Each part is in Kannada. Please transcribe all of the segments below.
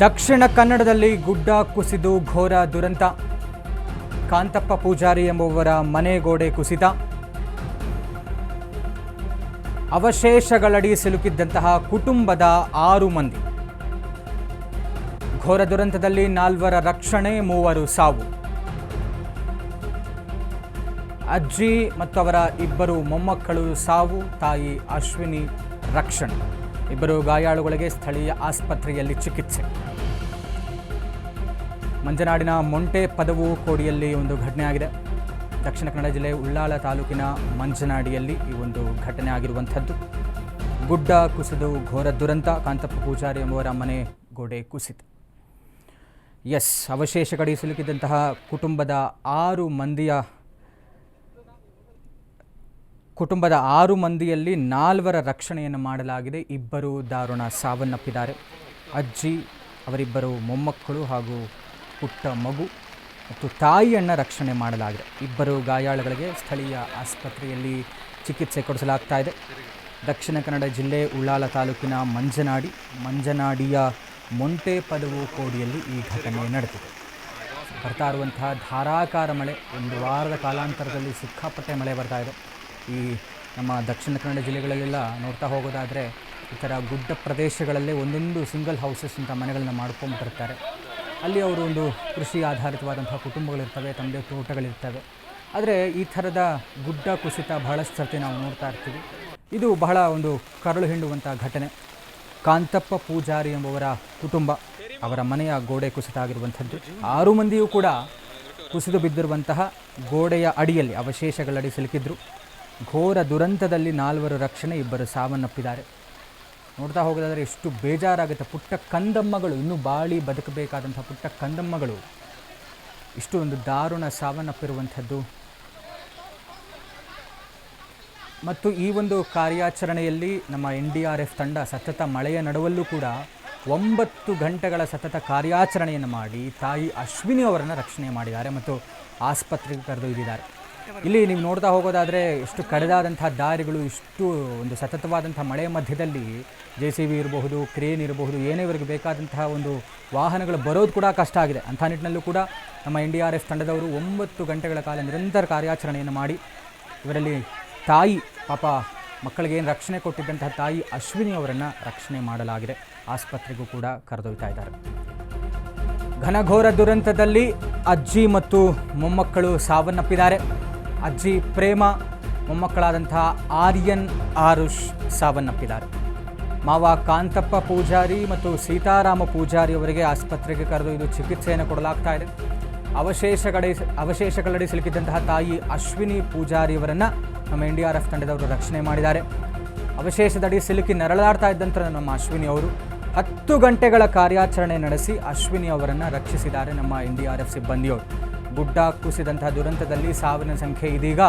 ದಕ್ಷಿಣ ಕನ್ನಡದಲ್ಲಿ ಗುಡ್ಡ ಕುಸಿದು ಘೋರ ದುರಂತ. ಕಾಂತಪ್ಪ ಪೂಜಾರಿ ಎಂಬುವರ ಮನೆ ಗೋಡೆ ಕುಸಿತ. ಅವಶೇಷಗಳಡಿ ಸಿಲುಕಿದ್ದಂತಹ ಕುಟುಂಬದ ಆರು ಮಂದಿ. ಘೋರ ದುರಂತದಲ್ಲಿ ನಾಲ್ವರ ರಕ್ಷಣೆ, ಮೂವರು ಸಾವು. ಅಜ್ಜಿ ಮತ್ತು ಅವರ ಇಬ್ಬರು ಮೊಮ್ಮಕ್ಕಳು ಸಾವು, ತಾಯಿ ಅಶ್ವಿನಿ ರಕ್ಷಣೆ. ಇಬ್ಬರು ಗಾಯಾಳುಗಳಿಗೆ ಸ್ಥಳೀಯ ಆಸ್ಪತ್ರೆಯಲ್ಲಿ ಚಿಕಿತ್ಸೆ. ಮಂಜನಾಡಿನ ಮೊಂಟೆ ಪದವು ಕೋಡಿಯಲ್ಲಿ ಒಂದು ಘಟನೆ ಆಗಿದೆ. ದಕ್ಷಿಣ ಕನ್ನಡ ಜಿಲ್ಲೆ ಉಳ್ಳಾಲ ತಾಲೂಕಿನ ಮಂಜನಾಡಿಯಲ್ಲಿ ಈ ಒಂದು ಘಟನೆ ಆಗಿರುವಂಥದ್ದು. ಗುಡ್ಡ ಕುಸಿದು ಘೋರ ದುರಂತ, ಕಾಂತಪ್ಪ ಪೂಜಾರಿ ಎಂಬುವರ ಮನೆ ಗೋಡೆ ಕುಸಿತು. ಎಸ್ ಅವಶೇಷಗಡಿ ಸಿಲುಕಿದಂತಹ ಕುಟುಂಬದ ಆರು ಮಂದಿಯ, ಕುಟುಂಬದ ಆರು ಮಂದಿಯಲ್ಲಿ ನಾಲ್ವರ ರಕ್ಷಣೆಯನ್ನು ಮಾಡಲಾಗಿದೆ. ಇಬ್ಬರು ದಾರುಣ ಸಾವನ್ನಪ್ಪಿದ್ದಾರೆ. ಅಜ್ಜಿ, ಅವರಿಬ್ಬರು ಮೊಮ್ಮಕ್ಕಳು ಹಾಗೂ ಪುಟ್ಟ ಮಗು ಮತ್ತು ತಾಯಿಯನ್ನು ರಕ್ಷಣೆ ಮಾಡಲಾಗಿದೆ. ಇಬ್ಬರು ಗಾಯಾಳುಗಳಿಗೆ ಸ್ಥಳೀಯ ಆಸ್ಪತ್ರೆಯಲ್ಲಿ ಚಿಕಿತ್ಸೆ ಕೊಡಿಸಲಾಗ್ತಾ ಇದೆ. ದಕ್ಷಿಣ ಕನ್ನಡ ಜಿಲ್ಲೆ ಉಳ್ಳಾಲ ತಾಲೂಕಿನ ಮಂಜನಾಡಿ, ಮಂಜನಾಡಿಯ ಮೊಂಟೆ ಪದವು ಕೋಡಿಯಲ್ಲಿ ಈ ಘಟನೆ ನಡೆದಿದೆ. ಬರ್ತಾ ಇರುವಂತಹ ಧಾರಾಕಾರ ಮಳೆ ಒಂದು ವಾರದ ಕಾಲಾಂತರದಲ್ಲಿ ಸಿಕ್ಕಾಪಟ್ಟೆ ಮಳೆ ಬರ್ತಾ ಇದೆ. ಈ ನಮ್ಮ ದಕ್ಷಿಣ ಕನ್ನಡ ಜಿಲ್ಲೆಗಳಲ್ಲೆಲ್ಲ ನೋಡ್ತಾ ಹೋಗೋದಾದರೆ, ಈ ಥರ ಗುಡ್ಡ ಪ್ರದೇಶಗಳಲ್ಲೇ ಒಂದೊಂದು ಸಿಂಗಲ್ ಹೌಸಸ್ ಅಂತ ಮನೆಗಳನ್ನ ಮಾಡ್ಕೊಂಬಿಟ್ಟಿರ್ತಾರೆ ಅಲ್ಲಿ ಅವರು ಒಂದು ಕೃಷಿ ಆಧಾರಿತವಾದಂತಹ ಕುಟುಂಬಗಳಿರ್ತವೆ ತಮ್ಮದೇ ತೋಟಗಳಿರ್ತವೆ. ಆದರೆ ಈ ಥರದ ಗುಡ್ಡ ಕುಸಿತ ಬಹಳಷ್ಟು ಸರ್ತಿ ನಾವು ನೋಡ್ತಾ ಇರ್ತೀವಿ. ಇದು ಬಹಳ ಒಂದು ಕರಳು ಹಿಂಡುವಂಥ ಘಟನೆ. ಕಾಂತಪ್ಪ ಪೂಜಾರಿ ಎಂಬುವರ ಕುಟುಂಬ ಅವರ ಮನೆಯ ಗೋಡೆ ಕುಸಿತ ಆಗಿರುವಂಥದ್ದು. ಆರು ಮಂದಿಯೂ ಕೂಡ ಕುಸಿದು ಬಿದ್ದಿರುವಂತಹ ಗೋಡೆಯ ಅಡಿಯಲ್ಲಿ ಅವಶೇಷಗಳಡಿ ಸಿಲುಕಿದ್ರು. ಘೋರ ದುರಂತದಲ್ಲಿ ನಾಲ್ವರು ರಕ್ಷಣೆ, ಇಬ್ಬರು ಸಾವನ್ನಪ್ಪಿದ್ದಾರೆ. ನೋಡ್ತಾ ಹೋಗೋದಾದರೆ ಎಷ್ಟು ಬೇಜಾರಾಗುತ್ತೆ. ಪುಟ್ಟ ಕಂದಮ್ಮಗಳು, ಇನ್ನೂ ಬಾಳಿ ಬದುಕಬೇಕಾದಂಥ ಪುಟ್ಟ ಕಂದಮ್ಮಗಳು. ಇಷ್ಟು ಒಂದು ದಾರುಣ ಸಾವನ್ನಪ್ಪಿರುವಂಥದ್ದು. ಮತ್ತು ಈ ಒಂದು ಕಾರ್ಯಾಚರಣೆಯಲ್ಲಿ ನಮ್ಮ ಎನ್ ಡಿ ಆರ್ ಎಫ್ ತಂಡ ಸತತ ಮಳೆಯ ನಡುವಲ್ಲೂ ಕೂಡ ಒಂಬತ್ತು ಗಂಟೆಗಳ ಸತತ ಕಾರ್ಯಾಚರಣೆಯನ್ನು ಮಾಡಿ ತಾಯಿ ಅಶ್ವಿನಿ ಅವರನ್ನು ರಕ್ಷಣೆ ಮಾಡಿದ್ದಾರೆ ಮತ್ತು ಆಸ್ಪತ್ರೆಗೆ ಕರೆದೊಯ್ದಿದ್ದಾರೆ. ಇಲ್ಲಿ ನೀವು ನೋಡ್ತಾ ಹೋಗೋದಾದರೆ ಎಷ್ಟು ಕಡಿದಾದಂಥ ದಾರಿಗಳು, ಇಷ್ಟು ಒಂದು ಸತತವಾದಂಥ ಮಳೆಯ ಮಧ್ಯದಲ್ಲಿ ಜೆ ಸಿ ಬಿ ಇರಬಹುದು, ಕ್ರೇನ್ ಇರಬಹುದು, ಏನೇ ಇವರಿಗೆ ಬೇಕಾದಂತಹ ಒಂದು ವಾಹನಗಳು ಬರೋದು ಕೂಡ ಕಷ್ಟ ಆಗಿದೆ. ಅಂಥ ನಿಟ್ಟಿನಲ್ಲೂ ಕೂಡ ನಮ್ಮ ಎನ್ ಆರ್ ಎಫ್ ತಂಡದವರು ಒಂಬತ್ತು ಗಂಟೆಗಳ ಕಾಲ ನಿರಂತರ ಕಾರ್ಯಾಚರಣೆಯನ್ನು ಮಾಡಿ, ಇವರಲ್ಲಿ ತಾಯಿ, ಪಾಪ ಮಕ್ಕಳಿಗೆ ಏನು ರಕ್ಷಣೆ ಕೊಟ್ಟಿದ್ದಂತಹ ತಾಯಿ ಅಶ್ವಿನಿ ಅವರನ್ನು ರಕ್ಷಣೆ ಮಾಡಲಾಗಿದೆ. ಆಸ್ಪತ್ರೆಗೂ ಕೂಡ ಕರೆದೊಯ್ತಾ ಇದ್ದಾರೆ. ಘನಘೋರ ದುರಂತದಲ್ಲಿ ಅಜ್ಜಿ ಮತ್ತು ಮೊಮ್ಮಕ್ಕಳು ಸಾವನ್ನಪ್ಪಿದ್ದಾರೆ. ಅಜ್ಜಿ ಪ್ರೇಮ, ಮೊಮ್ಮಕ್ಕಳಾದಂಥ ಆರ್ಯನ್ ಆರುಷ್ ಸಾವನ್ನಪ್ಪಿದ್ದಾರೆ. ಮಾವ ಕಾಂತಪ್ಪ ಪೂಜಾರಿ ಮತ್ತು ಸೀತಾರಾಮ ಪೂಜಾರಿ ಅವರಿಗೆ ಆಸ್ಪತ್ರೆಗೆ ಕರೆದು ಇದು ಚಿಕಿತ್ಸೆಯನ್ನು ಕೊಡಲಾಗ್ತಾ ಇದೆ. ಅವಶೇಷಗಡಿ ಅವಶೇಷಗಳಡಿ ಸಿಲುಕಿದ್ದಂತಹ ತಾಯಿ ಅಶ್ವಿನಿ ಪೂಜಾರಿಯವರನ್ನು ನಮ್ಮ ಎನ್ ಆರ್ ಎಫ್ ತಂಡದವರು ರಕ್ಷಣೆ ಮಾಡಿದ್ದಾರೆ. ಅವಶೇಷದಡಿ ಸಿಲುಕಿ ನರಳಾಡ್ತಾ ಇದ್ದಂಥ ನಮ್ಮ ಅಶ್ವಿನಿ ಅವರು. ಹತ್ತು ಗಂಟೆಗಳ ಕಾರ್ಯಾಚರಣೆ ನಡೆಸಿ ಅಶ್ವಿನಿ ಅವರನ್ನು ರಕ್ಷಿಸಿದ್ದಾರೆ ನಮ್ಮ ಎನ್ ಡಿ ಆರ್ ಎಫ್ ಸಿಬ್ಬಂದಿಯವರು. ಗುಡ್ಡ ಕುಸಿದಂತಹ ದುರಂತದಲ್ಲಿ ಸಾವಿನ ಸಂಖ್ಯೆ ಇದೀಗ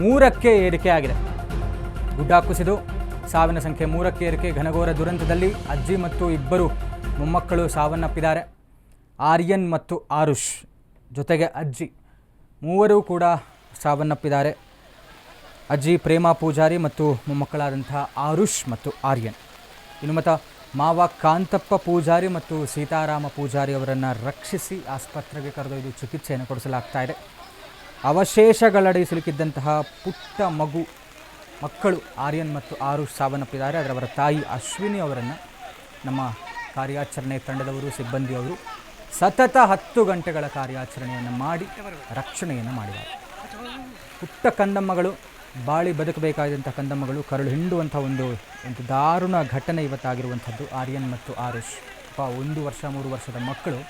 ಮೂರಕ್ಕೆ ಏರಿಕೆಯಾಗಿದೆ. ಗುಡ್ಡ ಕುಸಿದು ಸಾವಿನ ಸಂಖ್ಯೆ ಮೂರಕ್ಕೆ ಏರಿಕೆ ಘನಘೋರ ದುರಂತದಲ್ಲಿ ಅಜ್ಜಿ ಮತ್ತು ಇಬ್ಬರು ಮೊಮ್ಮಕ್ಕಳು ಸಾವನ್ನಪ್ಪಿದ್ದಾರೆ. ಆರ್ಯನ್ ಮತ್ತು ಆರುಷ್ ಜೊತೆಗೆ ಅಜ್ಜಿ ಮೂವರೂ ಕೂಡ ಸಾವನ್ನಪ್ಪಿದ್ದಾರೆ. ಅಜ್ಜಿ ಪ್ರೇಮಾ ಪೂಜಾರಿ ಮತ್ತು ಮೊಮ್ಮಕ್ಕಳಾದಂಥ ಆರುಷ್ ಮತ್ತು ಆರ್ಯನ್. ಇನ್ನು ಮತ್ತು ಮಾವ ಕಾಂತಪ್ಪ ಪೂಜಾರಿ ಮತ್ತು ಸೀತಾರಾಮ ಪೂಜಾರಿ ಅವರನ್ನು ರಕ್ಷಿಸಿ ಆಸ್ಪತ್ರೆಗೆ ಕರೆದೊಯ್ದು ಚಿಕಿತ್ಸೆಯನ್ನು ಕೊಡಿಸಲಾಗ್ತಾ ಇದೆ. ಅವಶೇಷಗಳಡಿ ಸಿಲುಕಿದ್ದಂತಹ ಪುಟ್ಟ ಮಗು, ಮಕ್ಕಳು ಆರ್ಯನ್ ಮತ್ತು ಆರುಷ್ ಸಾವನ್ನಪ್ಪಿದ್ದಾರೆ. ಅದರ ಅವರ ತಾಯಿ ಅಶ್ವಿನಿ ಅವರನ್ನು ನಮ್ಮ ಕಾರ್ಯಾಚರಣೆ ತಂಡದವರು, ಸಿಬ್ಬಂದಿಯವರು ಸತತ ಹತ್ತು ಗಂಟೆಗಳ ಕಾರ್ಯಾಚರಣೆಯನ್ನು ಮಾಡಿ, ರಕ್ಷಣೆಯನ್ನು ಮಾಡಿದ್ದಾರೆ. ಪುಟ್ಟ ಕಂದಮ್ಮಗಳು ಬಾಳಿ ಬದುಕಬೇಕಾದಂಥ ಕಂದಮ್ಮಗಳು ಕರಳು ಹಿಂಡುವಂಥ ಒಂದು ಒಂದು ದಾರುಣ ಘಟನೆ ಇವತ್ತಾಗಿರುವಂಥದ್ದು. ಆರ್ಯನ್ ಮತ್ತು ಆರುಷ್. ಪ ಒಂದು ವರ್ಷ, ಮೂರು ವರ್ಷದ ಮಕ್ಕಳು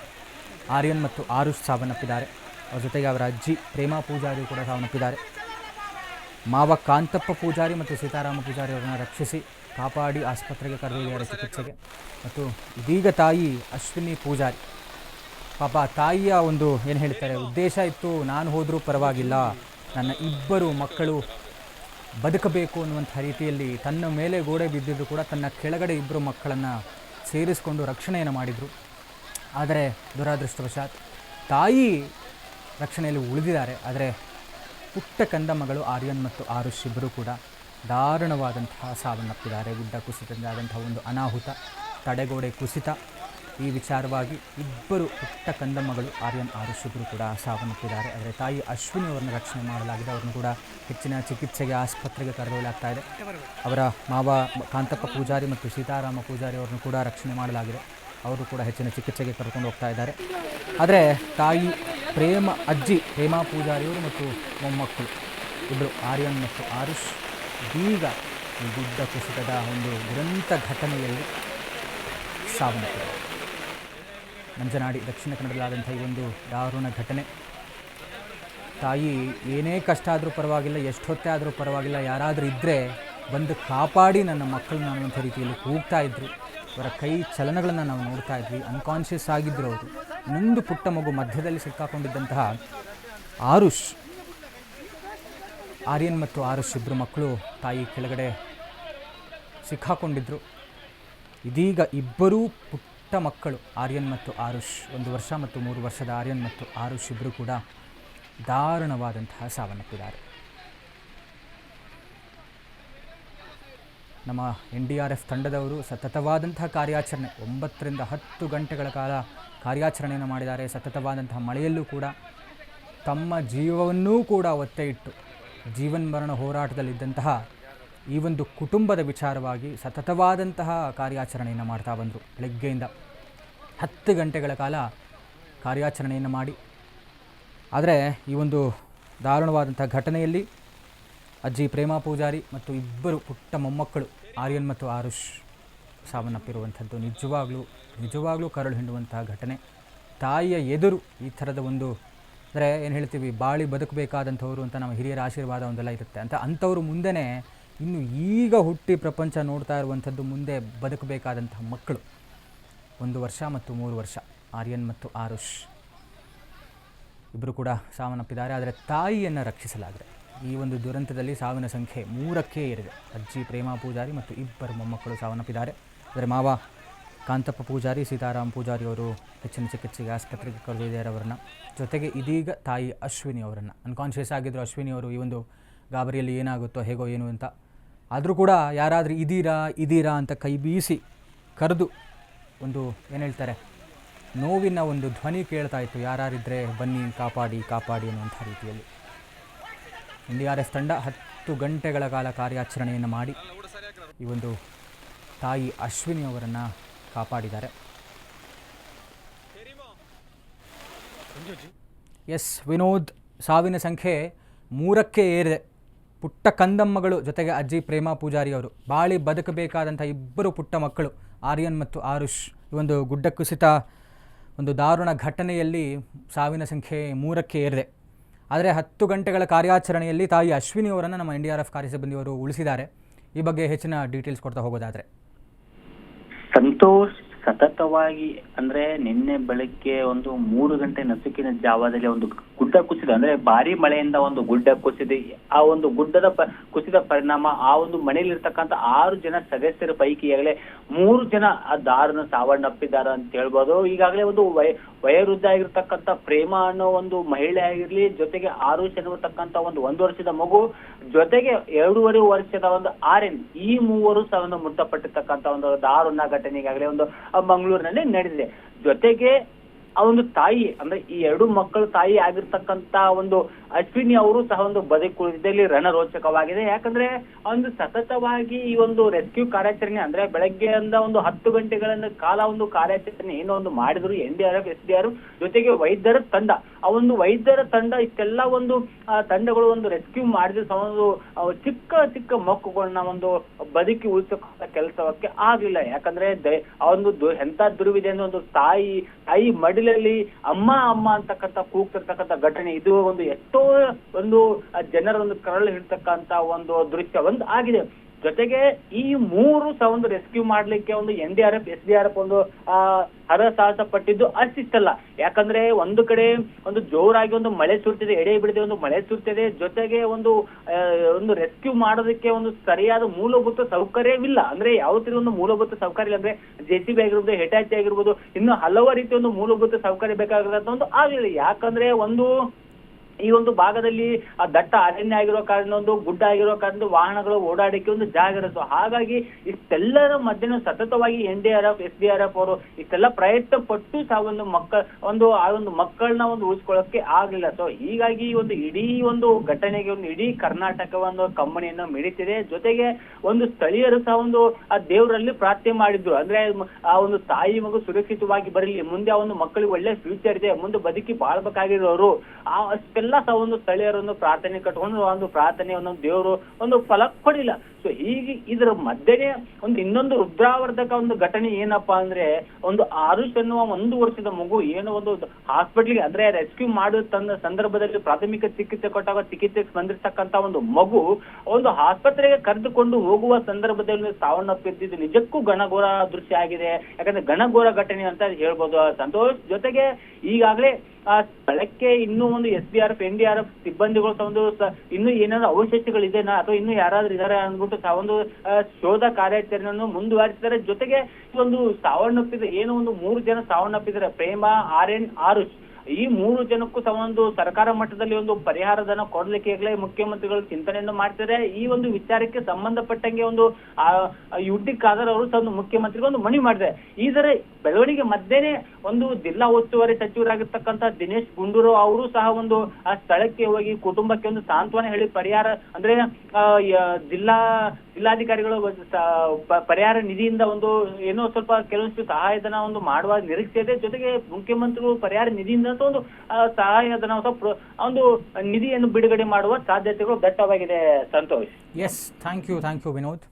ಆರ್ಯನ್ ಮತ್ತು ಆರುಷ್ ಸಾವನ್ನಪ್ಪಿದ್ದಾರೆ. ಅವ್ರ ಜೊತೆಗೆ ಅವರ ಅಜ್ಜಿ ಪ್ರೇಮಾ ಪೂಜಾರಿ ಕೂಡ ಸಾವನ್ನಪ್ಪಿದ್ದಾರೆ. ಮಾವ ಕಾಂತಪ್ಪ ಪೂಜಾರಿ ಮತ್ತು ಸೀತಾರಾಮ ಪೂಜಾರಿ ಅವರನ್ನು ರಕ್ಷಿಸಿ ಕಾಪಾಡಿ ಆಸ್ಪತ್ರೆಗೆ ಕರೆದೊಯ್ದಿದ್ದಾರೆ ಚಿಕಿತ್ಸೆಗೆ. ಮತ್ತು ಇದೀಗ ತಾಯಿ ಅಶ್ವಿನಿ ಪೂಜಾರಿ. ಪಾಪ ತಾಯಿಯ ಒಂದು ಏನು ಹೇಳ್ತಾರೆ, ಉದ್ದೇಶ ಇತ್ತು, ನಾನು ಹೋದರೂ ಪರವಾಗಿಲ್ಲ. ನನ್ನ ಇಬ್ಬರು ಮಕ್ಕಳು ಬದುಕಬೇಕು ಅನ್ನುವಂಥ ರೀತಿಯಲ್ಲಿ ತನ್ನ ಮೇಲೆ ಗೋಡೆ ಬಿದ್ದಿದ್ರು ಕೂಡ ತನ್ನ ಕೆಳಗಡೆ ಇಬ್ಬರು ಮಕ್ಕಳನ್ನು ಸೇರಿಸಿಕೊಂಡು ರಕ್ಷಣೆಯನ್ನು ಮಾಡಿದರು. ಆದರೆ ದುರಾದೃಷ್ಟವಶಾತ್ ತಾಯಿ ರಕ್ಷಣೆಯಲ್ಲಿ ಉಳಿದಿದ್ದಾರೆ. ಆದರೆ ಪುಟ್ಟ ಮಗಳು ಆರ್ಯನ್ ಮತ್ತು ಆರುಷ್ ಇಬ್ಬರು ಕೂಡ ದಾರುಣವಾದಂತಹ ಸಾವನ್ನಪ್ಪಿದ್ದಾರೆ. ಗುಡ್ಡ ಕುಸಿತದಿಂದಾದಂತಹ ಒಂದು ಅನಾಹುತ, ತಡೆಗೋಡೆ ಕುಸಿತ. ಈ ವಿಚಾರವಾಗಿ ಇಬ್ಬರು ಪುಟ್ಟ ಕಂದಮ್ಮಗಳು ಆರ್ಯನ್ ಆರುಷ್ ಇಬ್ಬರು ಕೂಡ ಸಾವನ್ನಪ್ಪಿದ್ದಾರೆ. ಆದರೆ ತಾಯಿ ಅಶ್ವಿನಿ ಅವರನ್ನು ರಕ್ಷಣೆ ಮಾಡಲಾಗಿದೆ. ಅವರನ್ನು ಕೂಡ ಹೆಚ್ಚಿನ ಚಿಕಿತ್ಸೆಗೆ ಆಸ್ಪತ್ರೆಗೆ ಕರೆದೊಯ್ಯಲಾಗ್ತಾ ಇದೆ. ಅವರ ಮಾವ ಕಾಂತಪ್ಪ ಪೂಜಾರಿ ಮತ್ತು ಸೀತಾರಾಮ ಪೂಜಾರಿ ಅವರನ್ನು ಕೂಡ ರಕ್ಷಣೆ ಮಾಡಲಾಗಿದೆ. ಅವರು ಕೂಡ ಹೆಚ್ಚಿನ ಚಿಕಿತ್ಸೆಗೆ ಕರ್ಕೊಂಡು ಹೋಗ್ತಾ ಇದ್ದಾರೆ. ಆದರೆ ತಾಯಿ ಪ್ರೇಮ, ಅಜ್ಜಿ ಹೇಮಾ ಪೂಜಾರಿಯವರು ಮತ್ತು ಮೊಮ್ಮಕ್ಕಳು ಇಬ್ಬರು ಆರ್ಯನ್ ಮತ್ತು ಆರುಷ್ ಬೀಗ ಈ ಗುಡ್ಡ ಕುಸಿತದ ಒಂದು ದುರಂತ ಘಟನೆಯಲ್ಲಿ ಸಾವನ್ನಪ್ಪಿದ್ದಾರೆ. ನಂಜನಾಡಿ ದಕ್ಷಿಣ ಕನ್ನಡದಲ್ಲಾದಂಥ ಈ ಒಂದು ದಾರುಣ ಘಟನೆ. ತಾಯಿ ಏನೇ ಕಷ್ಟ ಆದರೂ ಪರವಾಗಿಲ್ಲ, ಎಷ್ಟು ಹೊತ್ತೇ ಆದರೂ ಪರವಾಗಿಲ್ಲ, ಯಾರಾದರೂ ಇದ್ದರೆ ಬಂದು ಕಾಪಾಡಿ ನನ್ನ ಮಕ್ಕಳನ್ನ ಅನ್ನುವಂಥ ರೀತಿಯಲ್ಲಿ ಕೂಗ್ತಾ ಇದ್ರು. ಅವರ ಕೈ ಚಲನಗಳನ್ನು ನಾವು ನೋಡ್ತಾ ಇದ್ವಿ. ಅನ್ಕಾನ್ಷಿಯಸ್ ಆಗಿದ್ದರು ಅವರು. ಇನ್ನೊಂದು ಪುಟ್ಟ ಮಗು ಮಧ್ಯದಲ್ಲಿ ಸಿಕ್ಕಾಕೊಂಡಿದ್ದಂತಹ ಆರುಷ್. ಆರ್ಯನ್ ಮತ್ತು ಆರುಷ್ ಇಬ್ಬರು ಮಕ್ಕಳು ತಾಯಿ ಕೆಳಗಡೆ ಸಿಕ್ಕಾಕೊಂಡಿದ್ದರು ಇದೀಗ ಇಬ್ಬರೂ ಪುಟ್ಟ ಮಕ್ಕಳು ಆರ್ಯನ್ ಮತ್ತು ಆರುಷ್, ಒಂದು ವರ್ಷ ಮತ್ತು ಮೂರು ವರ್ಷದ ಆರ್ಯನ್ ಮತ್ತು ಆರುಷ್ ಇಬ್ಬರು ಕೂಡ ದಾರುಣವಾದಂತಹ ಸಾವನ್ನಪ್ಪಿದ್ದಾರೆ. ನಮ್ಮ ಎನ್ ಡಿ ಆರ್ ಎಫ್ ತಂಡದವರು ಸತತವಾದಂತಹ ಕಾರ್ಯಾಚರಣೆ, ಒಂಬತ್ತರಿಂದ ಹತ್ತು ಗಂಟೆಗಳ ಕಾಲ ಕಾರ್ಯಾಚರಣೆಯನ್ನು ಮಾಡಿದ್ದಾರೆ. ಸತತವಾದಂತಹ ಮಳೆಯಲ್ಲೂ ಕೂಡ ತಮ್ಮ ಜೀವವನ್ನೂ ಕೂಡ ಒತ್ತೆ ಇಟ್ಟು ಜೀವನ್ಮರಣ ಹೋರಾಟದಲ್ಲಿದ್ದಂತಹ ಈ ಒಂದು ಕುಟುಂಬದ ವಿಚಾರವಾಗಿ ಸತತವಾದಂತಹ ಕಾರ್ಯಾಚರಣೆಯನ್ನು ಮಾಡ್ತಾ ಬಂದರು. ಬೆಳಗ್ಗೆಯಿಂದ ಹತ್ತು ಗಂಟೆಗಳ ಕಾಲ ಕಾರ್ಯಾಚರಣೆಯನ್ನು ಮಾಡಿ. ಆದರೆ ಈ ಒಂದು ದಾರುಣವಾದಂಥ ಘಟನೆಯಲ್ಲಿ ಅಜ್ಜಿ ಪ್ರೇಮಾ ಪೂಜಾರಿ ಮತ್ತು ಇಬ್ಬರು ಪುಟ್ಟ ಮೊಮ್ಮಕ್ಕಳು ಆರ್ಯನ್ ಮತ್ತು ಆರುಷ್ ಸಾವನ್ನಪ್ಪಿರುವಂಥದ್ದು. ನಿಜವಾಗ್ಲೂ ನಿಜವಾಗ್ಲೂ ಕರಳು ಹಿಂಡುವಂತಹ ಘಟನೆ. ತಾಯಿಯ ಎದುರು ಈ ಥರದ ಒಂದು, ಅಂದರೆ ಏನು ಹೇಳ್ತೀವಿ, ಬಾಳಿ ಬದುಕಬೇಕಾದಂಥವ್ರು ಅಂತ ನಮ್ಮ ಹಿರಿಯರ ಆಶೀರ್ವಾದ ಒಂದೆಲ್ಲ ಇರುತ್ತೆ ಅಂತ ಅಂಥವ್ರು ಮುಂದೆನೇ ಇನ್ನು ಈಗ ಹುಟ್ಟಿ ಪ್ರಪಂಚ ನೋಡ್ತಾ ಇರುವಂಥದ್ದು ಮುಂದೆ ಬದುಕಬೇಕಾದಂತಹ ಮಕ್ಕಳು. ಒಂದು ವರ್ಷ ಮತ್ತು ಮೂರು ವರ್ಷ, ಆರ್ಯನ್ ಮತ್ತು ಆರುಷ್ ಇಬ್ಬರು ಕೂಡ ಸಾವನ್ನಪ್ಪಿದ್ದಾರೆ. ಆದರೆ ತಾಯಿಯನ್ನು ರಕ್ಷಿಸಲಾಗಿದೆ. ಈ ಒಂದು ದುರಂತದಲ್ಲಿ ಸಾವಿನ ಸಂಖ್ಯೆ ಮೂರಕ್ಕೆ ಇರಿದೆ ಅಜ್ಜಿ ಪ್ರೇಮಾ ಪೂಜಾರಿ ಮತ್ತು ಇಬ್ಬರು ಮೊಮ್ಮಕ್ಕಳು ಸಾವನ್ನಪ್ಪಿದ್ದಾರೆ. ಆದರೆ ಮಾವ ಕಾಂತಪ್ಪ ಪೂಜಾರಿ, ಸೀತಾರಾಮ್ ಪೂಜಾರಿ ಅವರು ಹೆಚ್ಚಿನ ಚಿಕಿತ್ಸೆಗೆ ಆಸ್ಪತ್ರೆಗೆ ಕರೆದಿದ್ದಾರೆ ಜೊತೆಗೆ ಇದೀಗ ತಾಯಿ ಅಶ್ವಿನಿ ಅವರನ್ನು. ಅನ್ಕಾನ್ಷಿಯಸ್ ಆಗಿದ್ದರು ಅಶ್ವಿನಿ ಅವರು ಈ ಒಂದು ಗಾಬರಿಯಲ್ಲಿ ಏನಾಗುತ್ತೋ ಹೇಗೋ ಏನು ಅಂತ. ಆದರೂ ಕೂಡ ಯಾರಾದರೂ ಇದೀರಾ ಇದೀರಾ ಅಂತ ಕೈ ಬೀಸಿ ಕರೆದು ಒಂದು ಏನು ಹೇಳ್ತಾರೆ, ನೋವಿನ ಒಂದು ಧ್ವನಿ ಕೇಳ್ತಾ ಇತ್ತು. ಯಾರಿದ್ದರೆ ಬನ್ನಿ, ಕಾಪಾಡಿ ಕಾಪಾಡಿ ಅನ್ನುವಂಥ ರೀತಿಯಲ್ಲಿ. ಎನ್ ಡಿ ಆರ್ ಎಸ್ ತಂಡ ಹತ್ತು ಗಂಟೆಗಳ ಕಾಲ ಕಾರ್ಯಾಚರಣೆಯನ್ನು ಮಾಡಿ ಈ ಒಂದು ತಾಯಿ ಅಶ್ವಿನಿ ಅವರನ್ನು ಕಾಪಾಡಿದ್ದಾರೆ. ಎಸ್, ವಿನೋದ್ ಸಾವಿನ ಸಂಖ್ಯೆ ಮೂರಕ್ಕೆ ಏರಿದೆ. ಪುಟ್ಟ ಕಂದಮ್ಮಗಳು ಜೊತೆಗೆ ಅಜ್ಜಿ ಪ್ರೇಮಾ ಪೂಜಾರಿ ಅವರು. ಬಾಳಿ ಬದುಕಬೇಕಾದಂಥ ಇಬ್ಬರು ಪುಟ್ಟ ಮಕ್ಕಳು, ಆರ್ಯನ್ ಮತ್ತು ಆರುಷ್. ಈ ಒಂದು ಗುಡ್ಡ ಕುಸಿತ ಒಂದು ದಾರುಣ ಘಟನೆಯಲ್ಲಿ ಸಾವಿನ ಸಂಖ್ಯೆ ಮೂರಕ್ಕೆ ಏರಿದೆ. ಆದರೆ ಹತ್ತು ಗಂಟೆಗಳ ಕಾರ್ಯಾಚರಣೆಯಲ್ಲಿ ತಾಯಿ ಅಶ್ವಿನಿ ಅವರನ್ನು ನಮ್ಮ ಎನ್ ಡಿ ಆರ್ ಎಫ್ ಕಾರ್ಯ ಸಿಬ್ಬಂದಿಯವರು ಉಳಿಸಿದ್ದಾರೆ. ಈ ಬಗ್ಗೆ ಹೆಚ್ಚಿನ ಡೀಟೇಲ್ಸ್ ಕೊಡ್ತಾ ಹೋಗೋದಾದರೆ. ಸಂತೋಷ್ ಸತತವಾಗಿ ಅಂದ್ರೆ ನಿನ್ನೆ ಬೆಳಗ್ಗೆ ಒಂದು ಮೂರು ಗಂಟೆ ನಸುಕಿನ ಜಾವದಲ್ಲಿ ಒಂದು ಗುಡ್ಡ ಕುಸಿದ, ಅಂದ್ರೆ ಭಾರಿ ಮಳೆಯಿಂದ ಒಂದು ಗುಡ್ಡ ಕುಸಿದ, ಆ ಒಂದು ಗುಡ್ಡದ ಕುಸಿದ ಪರಿಣಾಮ ಆ ಒಂದು ಮನೆಯಲ್ಲಿರ್ತಕ್ಕಂಥ ಆರು ಜನ ಸದಸ್ಯರ ಪೈಕಿ ಈಗಾಗಲೇ ಮೂರು ಜನ ಆ ದಾರನ ಸಾವನ್ನಪ್ಪಿದ್ದಾರೆ ಅಂತ ಹೇಳ್ಬೋದು. ಈಗಾಗಲೇ ಒಂದು ವಯ ವಯೋವೃದ್ಧ ಆಗಿರ್ತಕ್ಕಂಥ ಪ್ರೇಮ ಅನ್ನೋ ಒಂದು ಮಹಿಳೆ ಆಗಿರ್ಲಿ, ಜೊತೆಗೆ ವರ್ಷ ಇರ್ತಕ್ಕಂಥ ಒಂದು ಒಂದು ವರ್ಷದ ಮಗು, ಜೊತೆಗೆ ಎರಡೂವರೆ ವರ್ಷದ ಒಂದು ಆರ್ಯನ್, ಈ ಮೂವರು ಸಹ ಒಂದು ಮೃತಪಟ್ಟಿರ್ತಕ್ಕಂಥ ಒಂದು ದಾರುಣ ಘಟನೆ ಈಗಾಗಲೇ ಒಂದು ಮಂಗಳೂರಿನಲ್ಲಿ ನಡೆದಿದೆ. ಜೊತೆಗೆ ಆ ಒಂದು ತಾಯಿ ಅಂದ್ರೆ ಈ ಎರಡು ಮಕ್ಕಳ ತಾಯಿ ಆಗಿರ್ತಕ್ಕಂತ ಒಂದು ಅಶ್ವಿನಿ ಅವರು ಸಹ ಒಂದು ಬದುಕುಳಿದಲ್ಲಿ ರಣರೋಚಕವಾಗಿದೆ. ಯಾಕಂದ್ರೆ ಒಂದು ಸತತವಾಗಿ ಈ ಒಂದು ರೆಸ್ಕ್ಯೂ ಕಾರ್ಯಾಚರಣೆ ಅಂದ್ರೆ ಬೆಳಗ್ಗೆಯಿಂದ ಒಂದು ಹತ್ತು ಗಂಟೆಗಳನ್ನ ಕಾಲ ಒಂದು ಕಾರ್ಯಾಚರಣೆ ಏನೋ ಒಂದು ಮಾಡಿದ್ರು, N D R F, S D R ಜೊತೆಗೆ ವೈದ್ಯರ ತಂಡ. ಆ ಒಂದು ವೈದ್ಯರ ತಂಡ ಇಷ್ಟೆಲ್ಲ ಒಂದು ತಂಡಗಳು ಒಂದು ರೆಸ್ಕ್ಯೂ ಮಾಡಿದ್ರು ಒಂದು ಚಿಕ್ಕ ಚಿಕ್ಕ ಮಕ್ಕಳನ್ನ ಒಂದು ಬದುಕಿ ಉಳಿಸೋ ಕೆಲಸಕ್ಕೆ ಆಗ್ಲಿಲ್ಲ. ಯಾಕಂದ್ರೆ ಆ ಒಂದು ಎಂತ ದುರ್ವಿದೆ ಅಂದ್ರೆ ಒಂದು ತಾಯಿ ತಾಯಿ ಮಡಿಲಲ್ಲಿ ಅಮ್ಮ ಅಮ್ಮ ಅಂತಕ್ಕಂಥ ಕೂಗ್ತಿರ್ತಕ್ಕಂಥ ಘಟನೆ ಇದು ಒಂದು ಒಂದು ಆ, ಜನರ ಒಂದು ಕರಳು ಹಿಡ್ತಕ್ಕಂತ ಒಂದು ದೃಶ್ಯ ಒಂದು ಆಗಿದೆ. ಜೊತೆಗೆ ಈ ಮೂರು ಸಹ ಒಂದು ರೆಸ್ಕ್ಯೂ ಮಾಡ್ಲಿಕ್ಕೆ ಒಂದು N D R F S D R F ಒಂದು ಆ ಹರಸಾಹಸ ಪಟ್ಟಿದ್ದು ಅಷ್ಟಿಷ್ಟಲ್ಲ. ಯಾಕಂದ್ರೆ ಒಂದು ಕಡೆ ಒಂದು ಜೋರಾಗಿ ಒಂದು ಮಳೆ ಸುರ್ತಿದೆ ಎಡೆ ಬಿಡದೆ ಒಂದು ಮಳೆ ಸುರ್ತಿದೆ. ಜೊತೆಗೆ ಒಂದು ಒಂದು ರೆಸ್ಕ್ಯೂ ಮಾಡೋದಕ್ಕೆ ಒಂದು ಸರಿಯಾದ ಮೂಲಭೂತ ಸೌಕರ್ಯವಿಲ್ಲ. ಅಂದ್ರೆ ಯಾವ ಒಂದು ಮೂಲಭೂತ ಸೌಕರ್ಯ ಇಲ್ಲ. ಅಂದ್ರೆ ಜೆ ಸಿ ಬಿ ಆಗಿರ್ಬೋದು ಹೆಟಾಚಿ ಆಗಿರ್ಬೋದು ಇನ್ನು ಹಲವು ರೀತಿಯ ಒಂದು ಮೂಲಭೂತ ಸೌಕರ್ಯ ಬೇಕಾಗಿರೋದು ಒಂದು ಆಗಲಿಲ್ಲ ಯಾಕಂದ್ರೆ ಒಂದು ಈ ಒಂದು ಭಾಗದಲ್ಲಿ ಆ ದಟ್ಟ ಅರಣ್ಯ ಆಗಿರೋ ಕಾರಣ, ಒಂದು ಗುಡ್ಡ ಆಗಿರೋ ಕಾರಣ ವಾಹನಗಳು ಓಡಾಡಕ್ಕೆ ಒಂದು ಜಾಗ ಇರುತ್ತೆ. ಹಾಗಾಗಿ ಇಷ್ಟೆಲ್ಲರ ಮಧ್ಯನೂ ಸತತವಾಗಿ N D R F, S D R F ಅವರು ಇಷ್ಟೆಲ್ಲ ಪ್ರಯತ್ನ ಪಟ್ಟು ಸಹ ಒಂದು ಮಕ್ಕಳ ಒಂದು, ಆ ಒಂದು ಮಕ್ಕಳನ್ನ ಒಂದು ಉಳಿಸ್ಕೊಳ್ಳೋಕೆ ಆಗ್ಲಿಲ್ಲ. ಸೊ ಹೀಗಾಗಿ ಒಂದು ಇಡೀ ಒಂದು ಘಟನೆಗೆ ಒಂದು ಇಡೀ ಕರ್ನಾಟಕ ಒಂದು ಕಂಬನಿಯನ್ನು ಮಿಡಿತಿದೆ. ಜೊತೆಗೆ ಒಂದು ಸ್ಥಳೀಯರು ಸಹ ಒಂದು ಆ ದೇವರಲ್ಲಿ ಪ್ರಾರ್ಥನೆ ಮಾಡಿದ್ರು. ಅಂದ್ರೆ ಆ ಒಂದು ತಾಯಿ ಮಗು ಸುರಕ್ಷಿತವಾಗಿ ಬರಲಿ, ಮುಂದೆ ಆ ಒಂದು ಮಕ್ಕಳಿಗೆ ಒಳ್ಳೆ ಫ್ಯೂಚರ್ ಇದೆ, ಮುಂದೆ ಬದುಕಿ ಬಾಳ್ಬೇಕಾಗಿರೋರು, ಆ ಅಷ್ಟೆಲ್ಲ ಸಹ ಒಂದು ಸ್ಥಳೀಯರೊಂದು ಪ್ರಾರ್ಥನೆ ಕಟ್ಕೊಂಡು ಒಂದು ಪ್ರಾರ್ಥನೆ, ಒಂದೊಂದು ದೇವರು ಒಂದು ಫಲ ಕೊಡಿಲ್ಲ. ಸೊ ಹೀಗೆ ಇದರ ಮಧ್ಯೆನೇ ಒಂದು ಇನ್ನೊಂದು ರುದ್ರಾವರ್ಧಕ ಒಂದು ಘಟನೆ ಏನಪ್ಪಾ ಅಂದ್ರೆ, ಒಂದು ಆರುಷ್ ಎನ್ನುವ ಒಂದು ವರ್ಷದ ಮಗು ಏನೋ ಒಂದು ಹಾಸ್ಪಿಟ್ಲಿಗೆ ಅಂದ್ರೆ ರೆಸ್ಕ್ಯೂ ಮಾಡುವ ತಂದ ಸಂದರ್ಭದಲ್ಲಿ ಪ್ರಾಥಮಿಕ ಚಿಕಿತ್ಸೆ ಕೊಟ್ಟಾಗ ಚಿಕಿತ್ಸೆಗೆ ಸ್ಪಂದಿರ್ತಕ್ಕಂತ ಒಂದು ಮಗು ಒಂದು ಆಸ್ಪತ್ರೆಗೆ ಕರೆದುಕೊಂಡು ಹೋಗುವ ಸಂದರ್ಭದಲ್ಲಿ ಸಾವನ್ನಪ್ಪಿದ್ದು ನಿಜಕ್ಕೂ ಗಣಘೋರ ದೃಶ್ಯ ಆಗಿದೆ. ಯಾಕಂದ್ರೆ ಗಣಘೋರ ಘಟನೆ ಅಂತ ಹೇಳ್ಬೋದು. ಸಂತೋಷ್ ಜೊತೆಗೆ ಈಗಾಗಲೇ ಆ ಸ್ಥಳಕ್ಕೆ ಇನ್ನೂ ಒಂದು S B R F, N D R F ಸಿಬ್ಬಂದಿಗಳು ಒಂದು ಇನ್ನೂ ಏನಾದ್ರು ಅವಶೇಷಗಳಿದೆನಾ? ಅಥವಾ ಇನ್ನು ಯಾರಾದ್ರೂ ಇದಾರೆ ಅಂದ್ಬಿಟ್ಟು ಒಂದು ಶೋಧ ಕಾರ್ಯಾಚರಣೆಯನ್ನು ಮುಂದುವರಿಸಿದರೆ ಜೊತೆಗೆ ಒಂದು ಸಾವನ್ನಪ್ಪಿದ, ಏನೋ ಒಂದು ಮೂರು ಜನ ಸಾವನ್ನಪ್ಪಿದ್ದಾರೆ. Prema, R N, Arush. ಈ ಮೂರು ಜನಕ್ಕೂ ಸಹ ಒಂದು ಸರ್ಕಾರ ಮಟ್ಟದಲ್ಲಿ ಒಂದು ಪರಿಹಾರ ಧನ ಕೊಡ್ಲಿಕ್ಕೆ ಈಗಲೇ ಮುಖ್ಯಮಂತ್ರಿಗಳು ಚಿಂತನೆಯನ್ನು ಮಾಡ್ತಿದ್ದಾರೆ. ಈ ಒಂದು ವಿಚಾರಕ್ಕೆ ಸಂಬಂಧಪಟ್ಟಂಗೆ ಒಂದು, ಆ ಟಿ ಖಾದರ್ ಅವರು ಸಹ ಒಂದು ಮುಖ್ಯಮಂತ್ರಿಗೆ ಒಂದು ಮನವಿ ಮಾಡಿದ್ದಾರೆ. ಇದರ ಬೆಳವಣಿಗೆ ಮಧ್ಯೆನೆ ಒಂದು ಜಿಲ್ಲಾ ಉಸ್ತುವಾರಿ ಸಚಿವರಾಗಿರ್ತಕ್ಕಂಥ ದಿನೇಶ್ ಗುಂಡೂರಾವ್ ಅವರು ಸಹ ಒಂದು, ಆ, ಸ್ಥಳಕ್ಕೆ ಹೋಗಿ ಕುಟುಂಬಕ್ಕೆ ಒಂದು ಸಾಂತ್ವನ ಹೇಳಿ ಪರಿಹಾರ, ಅಂದ್ರೆ ಜಿಲ್ಲಾ, ಜಿಲ್ಲಾಧಿಕಾರಿಗಳು ಪರಿಹಾರ ನಿಧಿಯಿಂದ ಒಂದು ಏನೋ ಸ್ವಲ್ಪ ಕೆಲವೊಂದಿಷ್ಟು ಸಹಾಯಧನ ಒಂದು ಮಾಡುವ ನಿರೀಕ್ಷೆ ಇದೆ. ಜೊತೆಗೆ ಮುಖ್ಯಮಂತ್ರಿಗಳು ಪರಿಹಾರ ನಿಧಿಯಿಂದ ಸಹ ಒಂದು ಸಹಾಯಧನ ಒಂದು ನಿಧಿಯನ್ನು ಬಿಡುಗಡೆ ಮಾಡುವ ಸಾಧ್ಯತೆಗಳು ದಟ್ಟವಾಗಿದೆ, Santosh. S thank you thank you Vinod